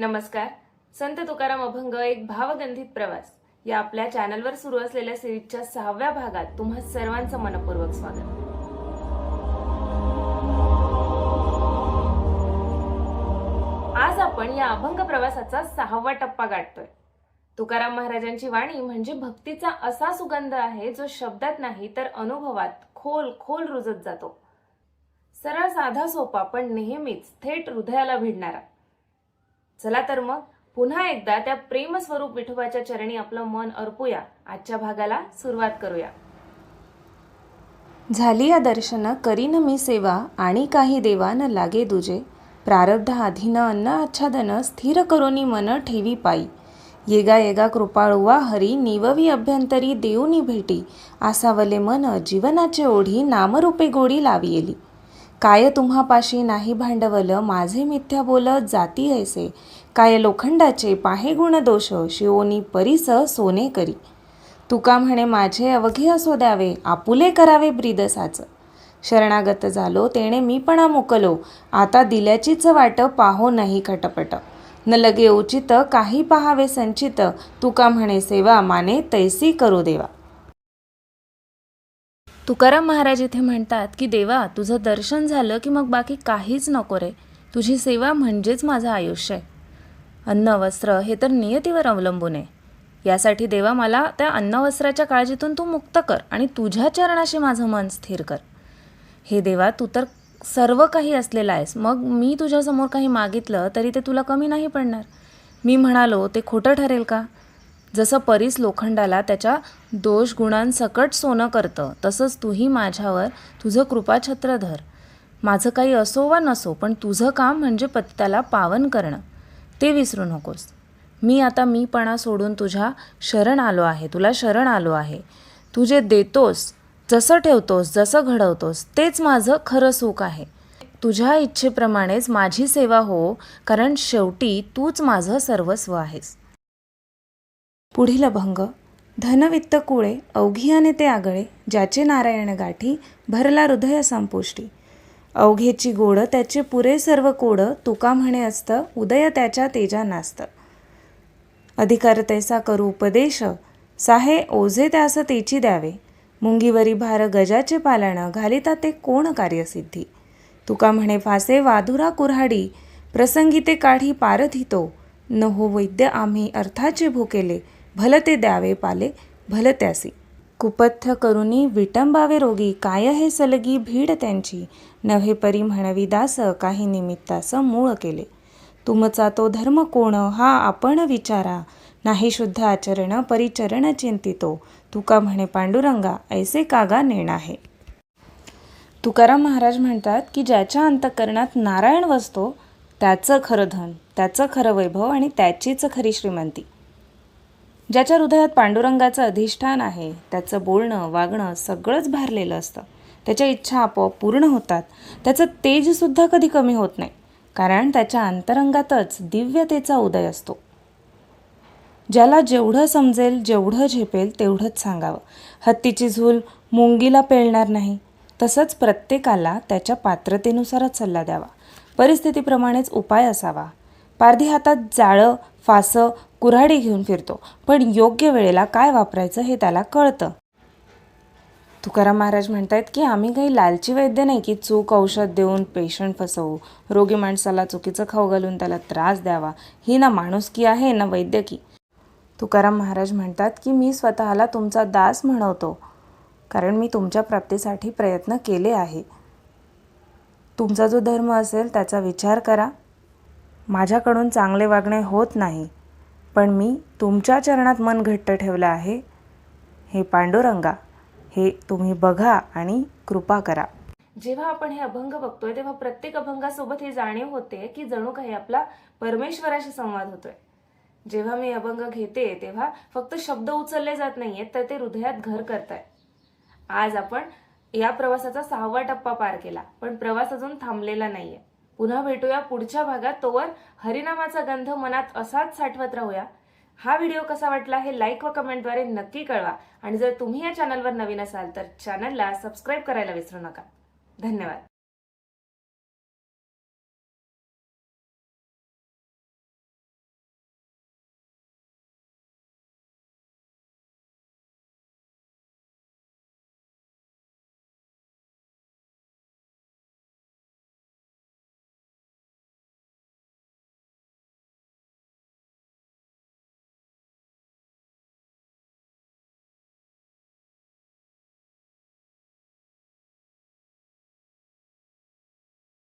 नमस्कार. संत तुकाराम अभंग एक भावगंधित प्रवास. या आपल्या चॅनलवर सुरू असलेल्या सिरीजच्या सहाव्या भागात तुम्हा सर्वांचं मनपूर्वक स्वागत. आज आपण या अभंग प्रवासाचा सहावा टप्पा गाठतोय. तुकाराम महाराजांची वाणी म्हणजे भक्तीचा असा सुगंध आहे जो शब्दात नाही तर अनुभवात खोल खोल रुजत जातो. सरळ साधा सोपा पण नेहमीच थेट हृदयाला भिडणारा. चला तर मग पुन्हा एकदा त्या प्रेमस्वरूप विठोबाच्या चरणी आपलं मन अर्पूया. आजच्या भागाला सुरुवात करूया. झाली या दर्शन करीन मी सेवा आणि काही देवान लागे दुजे. प्रारब्ध आधीन अन्न आच्छादन स्थिर करोनी मन ठेवी पायी. येगा येगा कृपाळुवा हरी निववी अभ्यंतरी देऊनी भेटी. आसावले मन जीवनाचे ओढी नामरूपे गोडी लावी येली काय तुम्हापाशी नाही भांडवल माझे मिथ्या बोलत जाती ऐसे. काय लोखंडाचे पाहे गुण दोष शिवोनी परीस सोने करी. तुका म्हणे माझे अवघे असो द्यावे आपुले करावे ब्रीदसाचं. शरणागत झालो तेणे मी पणा मुकलो आता दिल्याचीच वाट पाहो नाही खटपट. न लगे उचित काही पहावे संचित तुका म्हणे सेवा माने तैसी करू देवा. तुकाराम महाराज इथे म्हणतात की देवा तुझं दर्शन झालं की मग बाकी काहीच नको रे. तुझी सेवा म्हणजेच माझं आयुष्य आहे. अन्न वस्त्र हे तर नियतीवर अवलंबून आहे. यासाठी देवा मला त्या अन्नवस्त्राच्या काळजीतून तू मुक्त कर आणि तुझ्या चरणाशी माझं मन स्थिर कर. हे देवा तू तर सर्व काही असलेला आहेस. मग मी तुझ्यासमोर काही मागितलं तरी ते तुला कमी नाही पडणार. मी म्हणालो ते खोटं ठरेल का? जसं परीस लोखंडाला त्याच्या दोष गुणांसकट सोनं करतं तसंच तूही माझ्यावर तुझं कृपाछत्र धर. माझं काही असो वा नसो पण तुझं काम म्हणजे पतिताला पावन करणं. ते विसरू नकोस. मी आता मीपणा सोडून तुझ्या शरण आलो आहे तुला शरण आलो आहे. तू जे देतोस जसं ठेवतोस जसं घडवतोस तेच माझं खरं सुख आहे. तुझ्या इच्छेप्रमाणेच माझी सेवा हो कारण शेवटी तूच माझं सर्वस्व आहेस. पुढील अभंग धनवित्त कुळे अवघियाने ते आगळे ज्याचे नारायण गाठी भरला हृदय संपुष्टी. अवघेची गोड त्याचे पुरे सर्व कोड तुका म्हणे असतं उदय त्याच्या तेजा नास्त. अधिकार तैसा करू उपदेश साहे ओझे त्यास तेची द्यावे. मुंगीवरी भार गजाचे पालन घालिता ते कोण कार्यसिद्धी. तुका म्हणे फासे वाधुरा कुऱ्हाडी प्रसंगी ते काढी पारधितो. न हो वैद्य आम्ही अर्थाचे भुकेले भल ते द्यावे पाले भल त्यासी. कुपथ्य करुनी विटंबावे रोगी काय हे सलगी भीड त्यांची? नव्हे परी म्हणवी दास काही निमित्तास मूळ केले. तुमचा तो धर्म कोण? हा आपण विचारा. नाही शुद्ध आचरण परिचरण चिंतितो. तुका म्हणे पांडुरंगा ऐसे कागा नेण आहे. तुकाराम महाराज म्हणतात की ज्याच्या अंतकरणात नारायण वसतो त्याचं खरं धन त्याचं खरं वैभव आणि त्याचीच खरी श्रीमंती. ज्याच्या हृदयात पांडुरंगाचं अधिष्ठान आहे त्याचं बोलणं वागणं सगळंच भारलेलं असतं. त्याच्या इच्छा आपोआप पूर्ण होतात. त्याचं तेजसुद्धा कधी कमी होत नाही. कारण त्याच्या अंतरंगातच दिव्यतेचा उदय असतो. ज्याला जेवढं समजेल जेवढं झेपेल तेवढंच सांगावं. हत्तीची झूल मुंगीला पेलणार नाही. तसंच प्रत्येकाला त्याच्या पात्रतेनुसारच सल्ला द्यावा. परिस्थितीप्रमाणेच उपाय असावा. पारधी हातात जाळं फासं कुऱ्हाडी घेऊन फिरतो. पण योग्य वेळेला काय वापरायचं हे त्याला कळतं. तुकाराम महाराज म्हणतायत की आम्ही काही लालची वैद्य नाही की चूक औषध देऊन पेशंट फसवू. रोगी माणसाला चुकीचं खाऊ घालून त्याला त्रास द्यावा. ही ना माणुसकी आहे ना वैद्यकी तुकाराम महाराज म्हणतात की मी स्वतःला तुमचा दास म्हणवतो. कारण मी तुमच्या प्राप्तीसाठी प्रयत्न केले आहे. तुमचा जो धर्म असेल त्याचा विचार करा. माझ्याकडून चांगले वागणे होत नाही. पण मी तुमच्या चरणात मन घट्ट ठेवलं आहे. हे पांडुरंगा हे तुम्ही बघा आणि कृपा करा. जेव्हा आपण हे अभंग बघतोय तेव्हा प्रत्येक अभंगासोबत ही जाणीव होते की जणू काही आपला परमेश्वराशी संवाद होतोय. जेव्हा मी अभंग घेते तेव्हा फक्त शब्द उचलले जात नाहीयेत तर ते हृदयात घर करताय. आज आपण या प्रवासाचा सहावा टप्पा पार केला पण प्रवास अजून थांबलेला नाहीये. पुन्हा भेटूया पुढच्या भागात. तोवर हरिनामाचा गंध मनात असाच साठवत राहूया. हा व्हिडिओ कसा वाटला हे लाईक व कमेंटद्वारे नक्की कळवा. आणि जर तुम्ही या चॅनलवर नवीन असाल तर चॅनलला सबस्क्राईब करायला विसरू नका. धन्यवाद.